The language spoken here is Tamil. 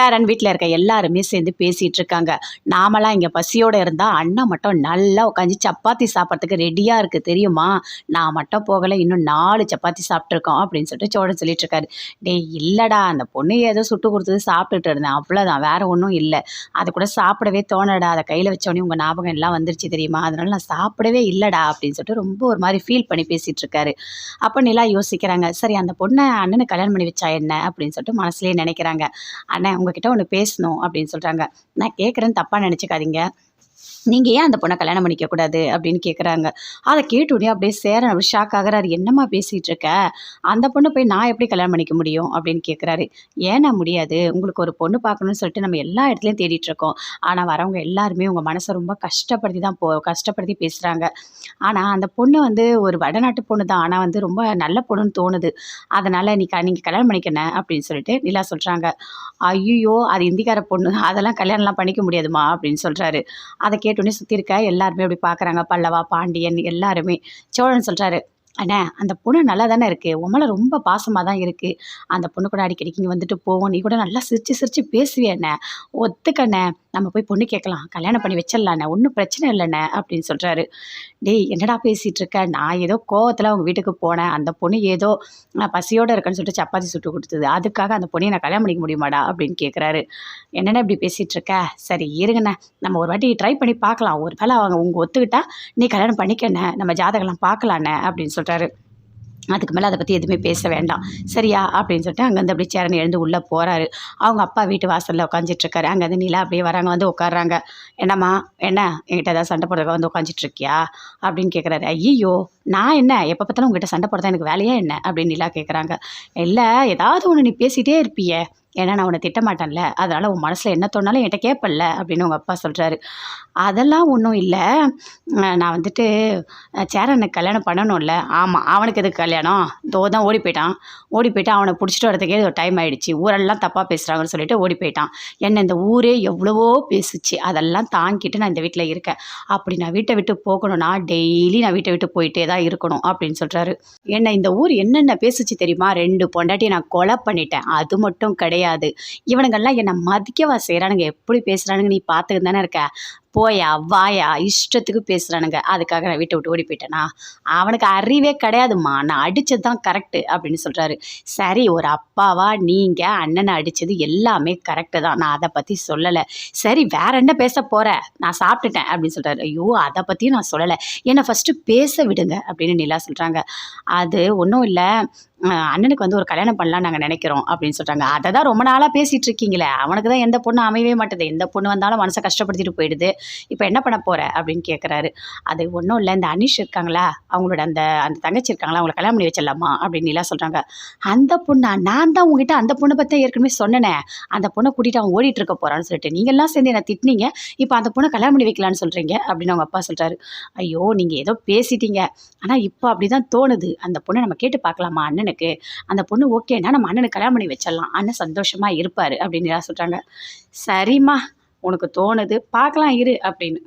பேரன் வீட்டில் இருக்க எல்லாருமே சேர்ந்து பேசிகிட்டு இருக்காங்க நாமெல்லாம் இங்கே பசியோடு இருந்தால் அண்ணன் மட்டும் நல்லா உட்காந்து சப்பாத்தி சாப்பிட்றதுக்கு ரெடியாக இருக்குது தெரியுமா? நான் மட்டும் போகலை இன்னும் நாலு சப்பாத்தி சாப்பிட்ருக்கோம் அப்படின்னு சொல்லிட்டு சோழன் சொல்லிட்டு இருக்காரு டேய் இல்லைடா அந்த பொண்ணு ஏதோ சுட்டு கொடுத்தது சாப்பிட்டுட்டு இருந்தேன். அவ்வளோதான் வேற ஒன்றும் இல்லை. அதை கூட சாப்பிடவே தோணடா அதை கையில் வச்சோடனே உங்கள் ஞாபகம் எல்லாம் வந்துருச்சு தெரியுமா? அதனால நான் சாப்பிடவே இல்லைடா அப்படின்னு சொல்லிட்டு ரொம்ப ஒரு மாதிரி ஃபீல் பண்ணி பேசிகிட்டு இருக்காரு அப்போ நிலா யோசிக்கிறாங்க சரி அந்த பொண்ணை அண்ணனை கல்யாணம் பண்ணி வச்சா என்ன அப்படின்னு சொல்லிட்டு மனசுலேயே நினைக்கிறாங்க. அண்ணன் உங்ககிட்ட ஒன்று பேசணும் அப்படின்னு சொல்கிறாங்க நான் கேட்குறேன்னு தப்பாக நினச்சிக்காதீங்க. நீங்கள் ஏன் அந்த பொண்ணை கல்யாணம் பண்ணிக்க கூடாது அப்படின்னு கேட்குறாங்க அதை கேட்டுடனே அப்படியே சேரன் அப்படி ஷாக் ஆகிறாரு. என்னம்மா பேசிகிட்டு இருக்க? அந்த பொண்ணு போய் நான் எப்படி கல்யாணம் பண்ணிக்க முடியும்? அப்படின்னு கேட்குறாரு ஏன்னா முடியாது. உங்களுக்கு ஒரு பொண்ணு பார்க்கணும்னு சொல்லிட்டு நம்ம எல்லா இடத்துலையும் தேடிட்டு இருக்கோம். ஆனால் வரவங்க எல்லாருமே உங்கள் மனசை ரொம்ப கஷ்டப்படுத்தி தான் போ கஷ்டப்படுத்தி பேசுகிறாங்க ஆனால் அந்த பொண்ணு வந்து ஒரு வடநாட்டு பொண்ணு தான் ஆனால் வந்து ரொம்ப நல்ல பொண்ணுன்னு தோணுது. அதனால் நீ க நீங்கள் கல்யாணம் பண்ணிக்கணும் அப்படின்னு சொல்லிட்டு நிலா சொல்கிறாங்க ஐயோ அது இந்திக்கார பொண்ணு. அதெல்லாம் கல்யாணம்லாம் பண்ணிக்க முடியாதுமா அப்படின்னு சொல்கிறாரு அதை கேட்டோன்னே சுற்றி இருக்க எல்லாருமே அப்படி பார்க்குறாங்க பல்லவா பாண்டியன் எல்லாருமே. சோழன் சொல்கிறாரு அண்ணே அந்த பொண்ணு நல்லா தானே இருக்குது உமலை ரொம்ப பாசமாக தான் இருக்குது அந்த பொண்ணு கூட அடிக்கடிக்கு இங்கே வந்துட்டு போவோம். நீ கூட நல்லா சிரித்து சிரித்து பேசுவிய ஒத்துக்கண்ணே. நம்ம போய் பொண்ணு கேட்கலாம். கல்யாணம் பண்ணி வச்சிடலாண்ணே ஒன்றும் பிரச்சனை இல்லைண்ணே அப்படின்னு சொல்கிறாரு டேய் என்னடா பேசிகிட்டு இருக்க? நான் ஏதோ கோவத்தில் அவங்க வீட்டுக்கு போனேன். அந்த பொண்ணு ஏதோ நான் பசியோடு இருக்கேன்னு சொல்லிட்டு சப்பாத்தி சுட்டு கொடுத்தது. அதுக்காக அந்த பொண்ணையை நான் கல்யாணம் பண்ணிக்க முடியுமாடா? அப்படின்னு கேட்குறாரு என்னென்ன இப்படி பேசிகிட்டு இருக்க? சரி இருங்கண்ணே. நம்ம ஒரு வாட்டி ட்ரை பண்ணி பார்க்கலாம். ஒரு வேளை அவங்க உங்கள் ஒத்துக்கிட்டா நீ கல்யாணம் பண்ணிக்கண்ணே. நம்ம ஜாதகம்லாம் பார்க்கலாண்ணே அப்படின்னு சொல்கிறாரு அதுக்கு மேலே அதை பற்றி எதுவுமே பேச வேண்டாம். சரியா? அப்படின்னு சொல்லிட்டு அங்கேருந்து அப்படியே சேரன் எழுந்து உள்ளே போகிறாரு அவங்க அப்பா வீட்டு வாசலில் உட்காந்துட்ருக்காரு அங்கேருந்து நிலா அப்படியே வராங்க வந்து உட்காடுறாங்க என்னம்மா? என்ன? என்கிட்ட ஏதாவது சண்டை போடுறதுக்கு வந்து உட்காந்துட்ருக்கியா அப்படின்னு கேட்குறாரு ஐயோ நான் என்ன? எப்போ பார்த்தாலும் உங்ககிட்ட சண்டை போடுறதா எனக்கு வேலையா என்ன? அப்படின்னு நிலா கேட்குறாங்க இல்லை ஏதாவது ஒன்று நீ பேசிகிட்டே இருப்பியே. ஏன்னா நான் உன்னை திட்டமாட்டேன்ல. அதனால் உன் மனசில் என்ன தோணாலும் என்கிட்ட கேட்பல்ல அப்படின்னு உங்கள் அப்பா சொல்கிறாரு அதெல்லாம் ஒன்றும் இல்லை. நான் வந்துட்டு சேரனுக்கு கல்யாணம் பண்ணணும்ல. ஆமாம் அவனுக்கு எதுக்கு கல்யாணம்? தோ தான் ஓடி போயிட்டான். ஓடி போயிட்டு அவனை பிடிச்சிட்டு வரதுக்கே ஒரு டைம் ஆகிடுச்சு ஊரெல்லாம் தப்பாக பேசுகிறாங்கன்னு சொல்லிட்டு ஓடி போயிட்டான். என்ன இந்த ஊரே எவ்வளவோ பேசுச்சு. அதெல்லாம் தாங்கிட்டு நான் இந்த வீட்டில் இருக்கேன். அப்படி நான் வீட்டை விட்டு போகணும்னா டெய்லி நான் வீட்டை விட்டு போயிட்டே தான் இருக்கணும் அப்படின்னு சொல்கிறாரு என்ன இந்த ஊர் என்னென்ன பேசுச்சு தெரியுமா? ரெண்டு பொண்டாட்டி நான் கொலை பண்ணிட்டேன். அது மட்டும் கிடையாது. இவனுங்கெல்லாம் என்னை மதிக்கவா செய்கிறானுங்க எப்படி பேசுகிறானுங்க நீ பார்த்துக்கிட்டு தானே இருக்க? போயா வாயா இஷ்டத்துக்கு பேசுகிறானுங்க அதுக்காக நான் வீட்டை விட்டு ஓடி போயிட்டேனா அவனுக்கு அறிவே கிடையாதும்மா. நான் அடித்தது தான் கரெக்டு அப்படின்னு சொல்கிறாரு சரி ஒரு அப்பாவா நீங்கள் அண்ணனை அடித்தது எல்லாமே கரெக்டு தான். நான் அதை பற்றி சொல்லலை. சரி வேற என்ன பேச போகிற நான் சாப்பிட்டுட்டேன் அப்படின்னு சொல்கிறாரு ஐயோ அதை பற்றியும் நான் சொல்லலை. என்னை ஃபஸ்ட்டு பேச விடுங்க அப்படின்னு நிலா சொல்கிறாங்க அது ஒன்றும் இல்லை. அண்ணனுக்கு வந்து ஒரு கல்யாணம் பண்ணலாம் நாங்கள் நினைக்கிறோம் அப்படின்னு சொல்கிறாங்க அதை தான் ரொம்ப நாளாக பேசிகிட்டு இருக்கீங்களே. அவனுக்கு தான் எந்த பொண்ணு அமையவே மாட்டுது. எந்த பொண்ணு வந்தாலும் மனசை கஷ்டப்படுத்திட்டு போயிடுது. இப்போ என்ன பண்ண போகிற அப்படின்னு கேட்குறாரு அது ஒன்றும் இல்லை. இந்த அனிஷ் இருக்காங்களா? அவங்களோட அந்த அந்த தங்கச்சி இருக்காங்களா? அவங்களை கல்யாணம் பண்ணி வச்சிடலாமா? அப்படின்னு நிலா சொல்கிறாங்க அந்த பொண்ணா? நான் தான் உங்ககிட்ட அந்த பொண்ணை பற்றி ஏற்கனவே சொன்னேனே. அந்த பொண்ணை கூட்டிகிட்டு அவன் ஓடிட்டு இருக்க போகிறான்னு சொல்லிட்டு. நீங்கள்லாம் சேர்ந்து என்னை திட்டினீங்க. இப்போ அந்த பொண்ணை கல்யாணம் பண்ணி வைக்கலான்னு சொல்கிறீங்க அப்படின்னு அவங்க அப்பா சொல்கிறாரு ஐயோ நீங்கள் ஏதோ பேசிட்டீங்க. ஆனால் இப்போ அப்படி தான் தோணுது. அந்த பொண்ணை நம்ம கேட்டு பார்க்கலாமா அண்ணனுக்கு? அந்த பொண்ணு ஓகேன்னா நம்ம அண்ணனுக்கு கல்யாணம் பண்ணி வச்சிடலாம். அண்ணன் சந்தோஷமாக இருப்பார். அப்படின்னு எல்லாம் சொல்கிறாங்க சரிம்மா. உனக்கு தோணுது பார்க்கலாம் இரு அப்படின்னு.